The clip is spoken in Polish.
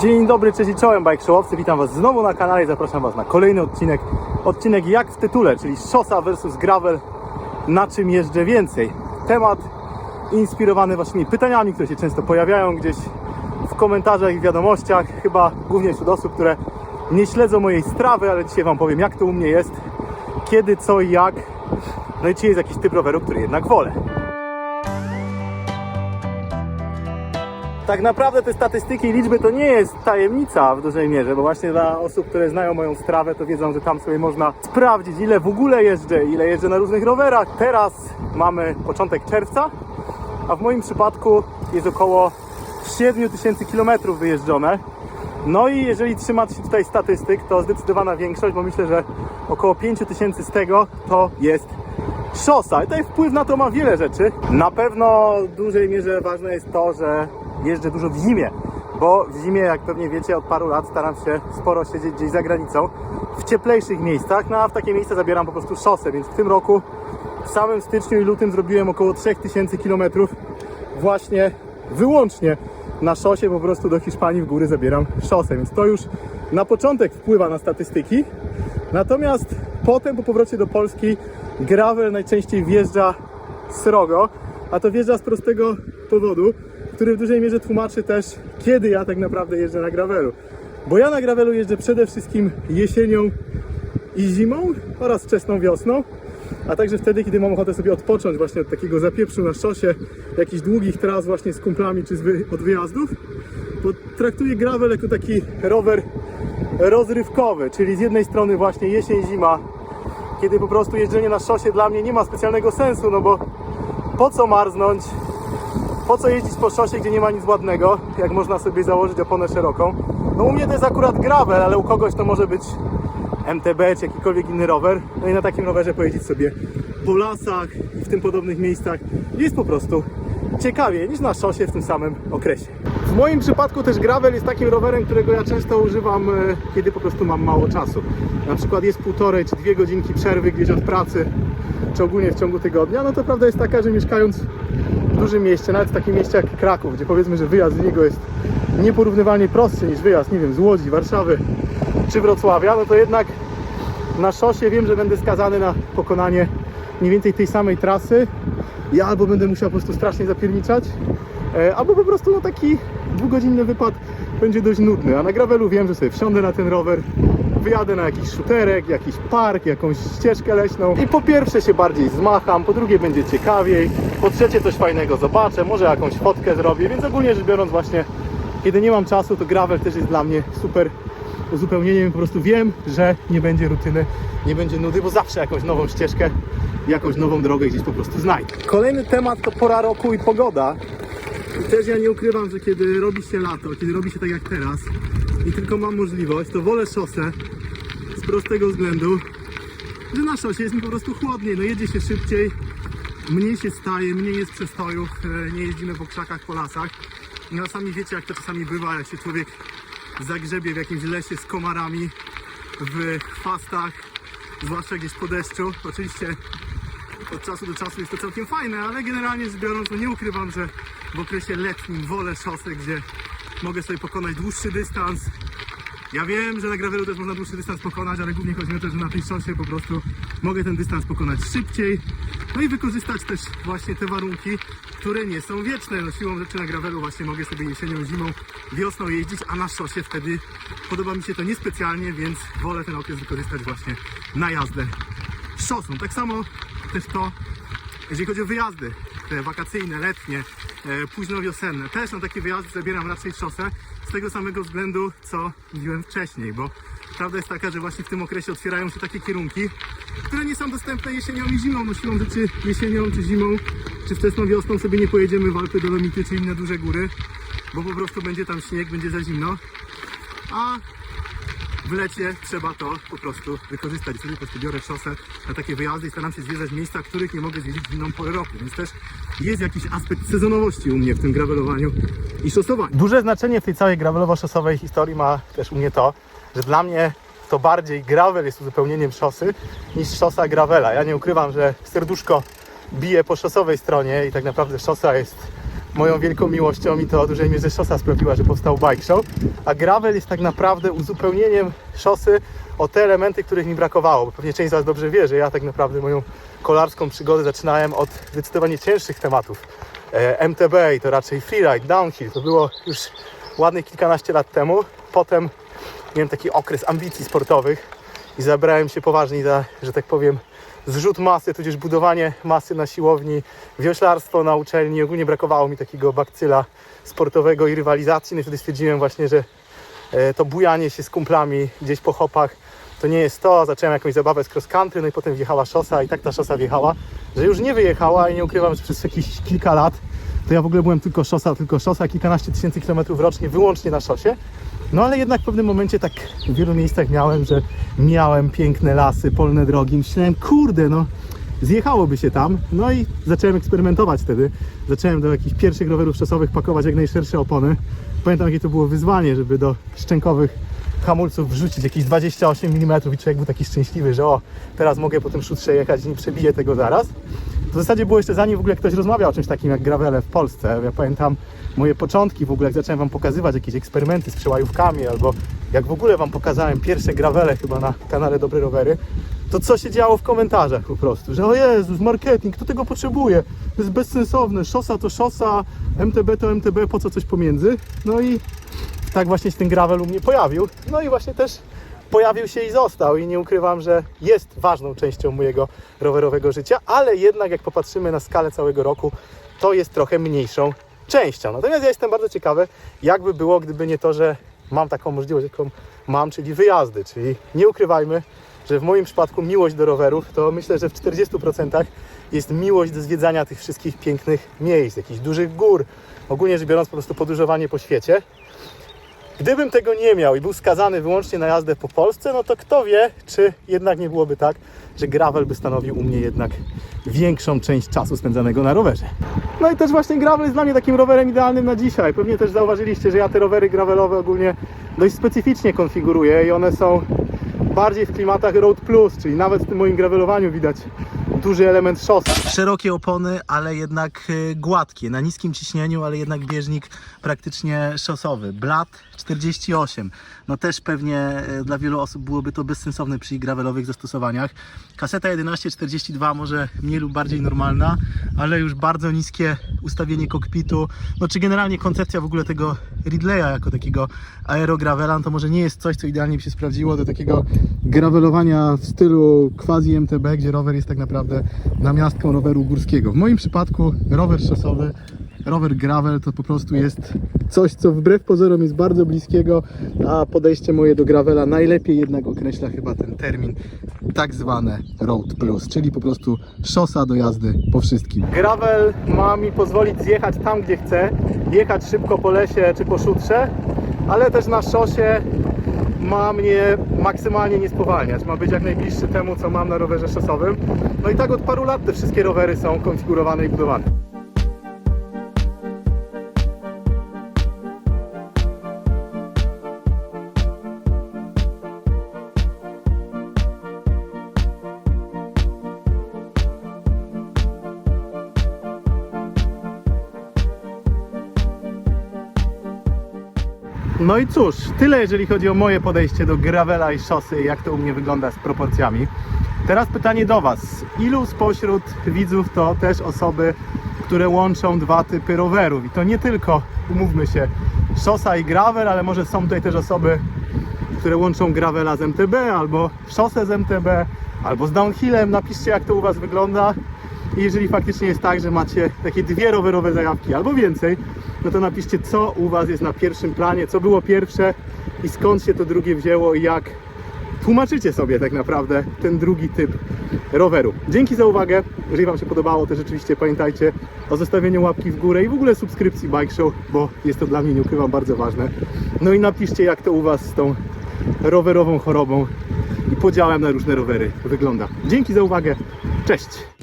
Dzień dobry, cześć i czołem bike showowcy, witam was znowu na kanale i zapraszam was na kolejny odcinek. Odcinek jak w tytule, czyli szosa versus gravel, na czym jeżdżę więcej. Temat inspirowany waszymi pytaniami, które się często pojawiają gdzieś w komentarzach i wiadomościach, chyba głównie wśród osób, które nie śledzą mojej strawy, ale dzisiaj wam powiem jak to u mnie jest, kiedy, co i jak. No i czy jest jakiś typ roweru, który jednak wolę. Tak naprawdę te statystyki i liczby to nie jest tajemnica w dużej mierze, bo właśnie dla osób, które znają moją strawę, to wiedzą, że tam sobie można sprawdzić, ile w ogóle jeżdżę, ile jeżdżę na różnych rowerach. Teraz mamy początek czerwca, a w moim przypadku jest około 7000 km wyjeżdżone. No i jeżeli trzymać się tutaj statystyk, to zdecydowana większość, bo myślę, że około 5000 z tego to jest szosa. I tutaj wpływ na to ma wiele rzeczy. Na pewno w dużej mierze ważne jest to, że jeżdżę dużo w zimie, bo w zimie, jak pewnie wiecie, od paru lat staram się sporo siedzieć gdzieś za granicą, w cieplejszych miejscach, no a w takie miejsca zabieram po prostu szosę, więc w tym roku w samym styczniu i lutym zrobiłem około 3000 km właśnie wyłącznie na szosie, po prostu do Hiszpanii w góry zabieram szosę, więc to już na początek wpływa na statystyki. Natomiast potem po powrocie do Polski gravel najczęściej wjeżdża srogo, a to wjeżdża z prostego powodu, który w dużej mierze tłumaczy też, kiedy ja tak naprawdę jeżdżę na gravelu. Bo ja na gravelu jeżdżę przede wszystkim jesienią i zimą oraz wczesną wiosną, a także wtedy, kiedy mam ochotę sobie odpocząć właśnie od takiego zapieprzu na szosie, jakichś długich tras właśnie z kumplami czy z wy, od wyjazdów, bo traktuję gravel jako taki rower rozrywkowy, czyli z jednej strony właśnie jesień, zima, kiedy po prostu jeżdżenie na szosie dla mnie nie ma specjalnego sensu, no bo po co marznąć, po co jeździć po szosie, gdzie nie ma nic ładnego, jak można sobie założyć oponę szeroką. No u mnie to jest akurat gravel, ale u kogoś to może być MTB czy jakikolwiek inny rower. No i na takim rowerze pojeździć sobie po lasach i w tym podobnych miejscach jest po prostu ciekawie niż na szosie w tym samym okresie. W moim przypadku też gravel jest takim rowerem, którego ja często używam, e, kiedy po prostu mam mało czasu. Na przykład jest półtorej czy dwie godzinki przerwy gdzieś od pracy, czy ogólnie w ciągu tygodnia. No to prawda jest taka, że mieszkając dużym mieście, nawet w takim mieście jak Kraków, gdzie powiedzmy, że wyjazd z niego jest nieporównywalnie prostszy niż wyjazd, nie wiem, z Łodzi, Warszawy czy Wrocławia, no to jednak na szosie wiem, że będę skazany na pokonanie mniej więcej tej samej trasy. Ja albo będę musiał po prostu strasznie zapierniczać, e, albo po prostu no, taki dwugodzinny wypad będzie dość nudny. A na gravelu wiem, że sobie wsiądę na ten rower, wyjadę na jakiś szuterek, jakiś park, jakąś ścieżkę leśną i po pierwsze się bardziej zmacham, po drugie będzie ciekawiej, po trzecie coś fajnego zobaczę, może jakąś fotkę zrobię, więc ogólnie rzecz biorąc właśnie kiedy nie mam czasu, to gravel też jest dla mnie super uzupełnieniem. Po prostu wiem, że nie będzie rutyny, nie będzie nudy, bo zawsze jakąś nową ścieżkę, jakąś nową drogę gdzieś po prostu znajdę. Kolejny temat to pora roku i pogoda. I też ja nie ukrywam, że kiedy robi się lato, kiedy robi się tak jak teraz i tylko mam możliwość, to wolę szosę z prostego względu, że na szosie jest mi po prostu chłodniej, no jedzie się szybciej, mniej się staje, mniej jest przestojów, e, nie jeździmy po krzakach, po lasach. No sami wiecie jak to czasami bywa, jak się człowiek zagrzebie w jakimś lesie z komarami, w chwastach, zwłaszcza gdzieś po deszczu. Oczywiście od czasu do czasu jest to całkiem fajne, ale generalnie rzecz biorąc, no nie ukrywam, że w okresie letnim wolę szosę, gdzie mogę sobie pokonać dłuższy dystans. Ja wiem, że na gravelu też można dłuższy dystans pokonać, ale głównie chodzi o to, że na tej szosie po prostu mogę ten dystans pokonać szybciej. No i wykorzystać też właśnie te warunki, które nie są wieczne. No siłą rzeczy na gravelu właśnie mogę sobie jesienią, zimą, wiosną jeździć, a na szosie wtedy podoba mi się to niespecjalnie, więc wolę ten okres wykorzystać właśnie na jazdę szosą. Tak samo też to, jeżeli chodzi o wyjazdy, te wakacyjne, letnie, późno wiosenne, też na takie wyjazdy zabieram raczej szosę z tego samego względu, co mówiłem wcześniej, bo prawda jest taka, że właśnie w tym okresie otwierają się takie kierunki, które nie są dostępne jesienią i zimą. No siłą rzeczy jesienią czy zimą, czy wczesną wiosną sobie nie pojedziemy w Alpy, Dolomity czy inne duże góry, bo po prostu będzie tam śnieg, będzie za zimno. A w lecie trzeba to po prostu wykorzystać. Wtedy po prostu biorę szosę na takie wyjazdy i staram się zwiedzać miejsca, których nie mogę zwiedzić w inną porę roku. Więc też jest jakiś aspekt sezonowości u mnie w tym gravelowaniu i szosowaniu. Duże znaczenie w tej całej gravelowo-szosowej historii ma też u mnie to, że dla mnie to bardziej gravel jest uzupełnieniem szosy niż szosa gravela. Ja nie ukrywam, że serduszko bije po szosowej stronie i tak naprawdę szosa jest moją wielką miłością i to w dużej mierze szosa sprawiła, że powstał Bike Show. A gravel jest tak naprawdę uzupełnieniem szosy o te elementy, których mi brakowało. Bo pewnie część z Was dobrze wie, że ja tak naprawdę moją kolarską przygodę zaczynałem od zdecydowanie cięższych tematów. E, MTB to raczej freeride, downhill. To było już ładnych kilkanaście lat temu. Potem miałem taki okres ambicji sportowych i zabrałem się poważnie za, że tak powiem, zrzut masy, tudzież budowanie masy na siłowni, wioślarstwo na uczelni. Ogólnie brakowało mi takiego bakcyla sportowego i rywalizacji. No i wtedy stwierdziłem właśnie, że e, to bujanie się z kumplami gdzieś po hopach to nie jest to. Zacząłem jakąś zabawę z cross country, no i potem wjechała szosa i tak ta szosa wjechała, że już nie wyjechała i nie ukrywam, że przez jakieś kilka lat to ja w ogóle byłem tylko szosa, tylko szosa, kilkanaście tysięcy kilometrów rocznie wyłącznie na szosie. No ale jednak w pewnym momencie tak w wielu miejscach miałem, że miałem piękne lasy, polne drogi. Myślałem, kurde, no zjechałoby się tam. No i zacząłem eksperymentować wtedy. Zacząłem do jakichś pierwszych rowerów szosowych pakować jak najszersze opony. Pamiętam, jakie to było wyzwanie, żeby do szczękowych hamulców wrzucić jakieś 28 mm i człowiek był taki szczęśliwy, że o, teraz mogę po tym szutrze jechać i nie przebiję tego zaraz. W zasadzie było jeszcze zanim w ogóle ktoś rozmawiał o czymś takim jak gravele w Polsce. Ja pamiętam moje początki w ogóle, jak zacząłem Wam pokazywać jakieś eksperymenty z przełajówkami, albo jak w ogóle Wam pokazałem pierwsze gravele chyba na kanale Dobre Rowery, to co się działo w komentarzach po prostu, że o Jezus, marketing, kto tego potrzebuje? To jest bezsensowne, szosa to szosa, MTB to MTB, po co coś pomiędzy? No i tak właśnie się ten gravel u mnie pojawił. No i właśnie też pojawił się i został i nie ukrywam, że jest ważną częścią mojego rowerowego życia, ale jednak jak popatrzymy na skalę całego roku, to jest trochę mniejszą częścią. Natomiast ja jestem bardzo ciekawy, jakby było, gdyby nie to, że mam taką możliwość, jaką mam, czyli wyjazdy, czyli nie ukrywajmy, że w moim przypadku miłość do rowerów to myślę, że w 40% jest miłość do zwiedzania tych wszystkich pięknych miejsc, jakichś dużych gór, ogólnie rzecz biorąc po prostu podróżowanie po świecie. Gdybym tego nie miał i był skazany wyłącznie na jazdę po Polsce, no to kto wie, czy jednak nie byłoby tak, że gravel by stanowił u mnie jednak większą część czasu spędzanego na rowerze. No i też właśnie gravel jest dla mnie takim rowerem idealnym na dzisiaj. Pewnie też zauważyliście, że ja te rowery gravelowe ogólnie dość specyficznie konfiguruję i one są bardziej w klimatach Road Plus, czyli nawet w tym moim gravelowaniu widać duży element szosy. Szerokie opony, ale jednak y, gładkie, na niskim ciśnieniu, ale jednak bieżnik praktycznie szosowy. Blat 48. No też pewnie y, dla wielu osób byłoby to bezsensowne przy gravelowych zastosowaniach. Kaseta 1142 może mniej lub bardziej normalna, ale już bardzo niskie ustawienie kokpitu. No czy generalnie koncepcja w ogóle tego Ridleya jako takiego aerogravela, no to może nie jest coś, co idealnie by się sprawdziło do takiego gravelowania w stylu quasi MTB, gdzie rower jest tak naprawdę namiastką roweru górskiego. W moim przypadku rower szosowy, rower gravel to po prostu jest coś, co wbrew pozorom jest bardzo bliskiego, a podejście moje do gravela najlepiej jednak określa chyba ten termin tak zwane road plus, czyli po prostu szosa do jazdy po wszystkim. Gravel ma mi pozwolić zjechać tam, gdzie chcę, jechać szybko po lesie czy po szutrze, ale też na szosie ma mnie maksymalnie nie spowalniać. Ma być jak najbliższy temu, co mam na rowerze szosowym. No i tak od paru lat te wszystkie rowery są konfigurowane i budowane. No i cóż, tyle jeżeli chodzi o moje podejście do gravela i szosy, jak to u mnie wygląda z proporcjami. Teraz pytanie do Was. Ilu spośród widzów to też osoby, które łączą dwa typy rowerów? I to nie tylko, umówmy się, szosa i gravel, ale może są tutaj też osoby, które łączą gravela z MTB, albo szosę z MTB, albo z downhillem. Napiszcie, jak to u Was wygląda. I jeżeli faktycznie jest tak, że macie takie dwie rowerowe zajawki albo więcej, no to napiszcie, co u Was jest na pierwszym planie, co było pierwsze i skąd się to drugie wzięło i jak tłumaczycie sobie tak naprawdę ten drugi typ roweru. Dzięki za uwagę. Jeżeli Wam się podobało, to rzeczywiście pamiętajcie o zostawieniu łapki w górę i w ogóle subskrypcji Bike Show, bo jest to dla mnie, nie ukrywam, bardzo ważne. No i napiszcie, jak to u Was z tą rowerową chorobą i podziałem na różne rowery wygląda. Dzięki za uwagę. Cześć!